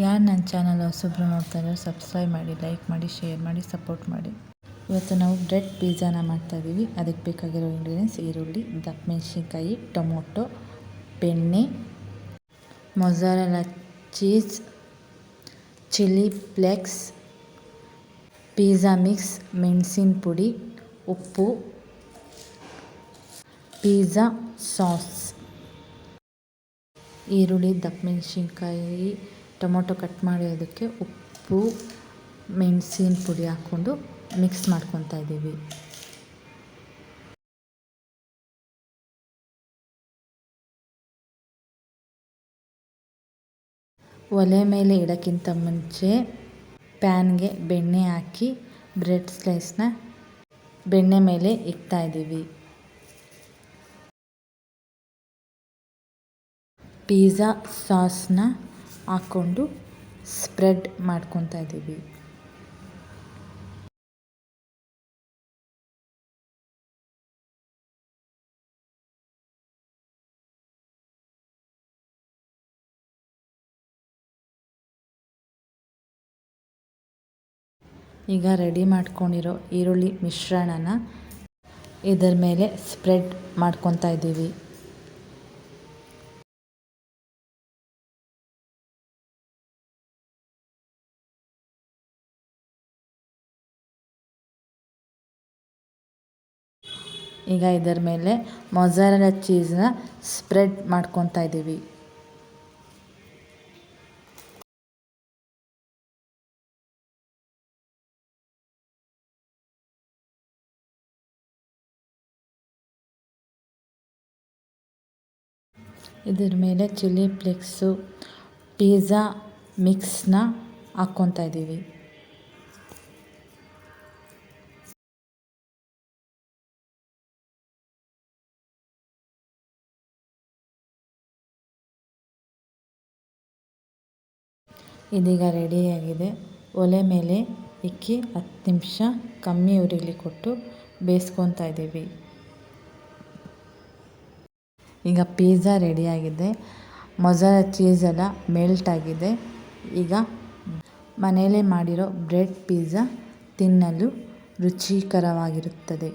ಯಾರು ನನ್ನ ಚಾನಲ್ ಹೊಸಬ್ರು ನೋಡ್ತಾರೋ ಸಬ್ಸ್ಕ್ರೈಬ್ ಮಾಡಿ ಲೈಕ್ ಮಾಡಿ ಶೇರ್ ಮಾಡಿ ಸಪೋರ್ಟ್ ಮಾಡಿ. ಇವತ್ತು ನಾವು ಬ್ರೆಡ್ ಪಿಜ್ಜಾನ ಮಾಡ್ತಾಯಿದ್ದೀವಿ ಅದಕ್ಕೆ ಬೇಕಾಗಿರೋ ಇಂಗ್ರೀಡಿಯೆಂಟ್ಸ್ ಈರುಳ್ಳಿ ದಪ್ಪ ಮೆಣಸಿನ್ಕಾಯಿ, ಟೊಮೊಟೊ, ಬೆಣ್ಣೆ mozzarella cheese chilli flakes pizza mix ಮೆಣಸಿನ ಪುಡಿ, ಉಪ್ಪು ಪಿಜ್ಜಾ ಸಾಸ್ ಈರುಳ್ಳಿ ದಪ್ಪ ಮೆಣಸಿನ್ಕಾಯಿ ಟೊಮೊಟೊ ಕಟ್ ಮಾಡಿ ಅದಕ್ಕೆ ಉಪ್ಪು, ಮೆಣಸಿನ ಪುಡಿ ಹಾಕ್ಕೊಂಡು ಮಿಕ್ಸ್ ಮಾಡ್ಕೊತಾ ಇದ್ದೀವಿ. ಒಲೆ ಮೇಲೆ ಇಡೋಕ್ಕಿಂತ ಮುಂಚೆ ಪ್ಯಾನ್ಗೆ ಬೆಣ್ಣೆ ಹಾಕಿ, ಬ್ರೆಡ್ ಸ್ಲೈಸ್ನ ಬೆಣ್ಣೆ ಮೇಲೆ ಇಕ್ತಾ ಇದ್ದೀವಿ. ಪಿಜ್ಜಾ ಸಾಸ್ನ ಹಾಕ್ಕೊಂಡು ಸ್ಪ್ರೆಡ್ ಮಾಡ್ಕೊತಾ ಇದ್ದೀವಿ. ಈಗ ರೆಡಿ ಮಾಡ್ಕೊಂಡಿರೋ ಈರುಳ್ಳಿ ಮಿಶ್ರಣನ ಇದರ ಮೇಲೆ ಸ್ಪ್ರೆಡ್ ಮಾಡ್ಕೊತಾ ಇದ್ದೀವಿ. ಈಗ ಇದರ ಮೇಲೆ ಮೊಝಾರೆಲ್ಲ ಚೀಸ್ನ ಸ್ಪ್ರೆಡ್ ಮಾಡ್ಕೊತಾ ಇದ್ದೀವಿ. ಇದರ ಮೇಲೆ ಚಿಲ್ಲಿ ಫ್ಲೇಕ್ಸು, ಪಿಜ್ಜಾ ಮಿಕ್ಸ್ನ ಹಾಕ್ಕೊತಾ ಇದ್ದೀವಿ. ಇದೀಗ ರೆಡಿಯಾಗಿದೆ ಒಲೆ ಮೇಲೆ ಇಕ್ಕಿ ಹತ್ತು ನಿಮಿಷ ಕಮ್ಮಿ ಉರಿಲಿ ಕೊಟ್ಟು ಬೇಯಿಸ್ಕೊತಾ ಇದ್ದೀವಿ. ಈಗ ಪಿಜ್ಜಾ ರೆಡಿಯಾಗಿದೆ ಮೊಝಾರ ಚೀಸೆಲ್ಲ ಮೆಲ್ಟ್ ಆಗಿದೆ. ಈಗ ಮನೆಯಲ್ಲೇ ಮಾಡಿರೋ ಬ್ರೆಡ್ ಪಿಜ್ಜಾ ತಿನ್ನಲು ರುಚಿಕರವಾಗಿರುತ್ತದೆ.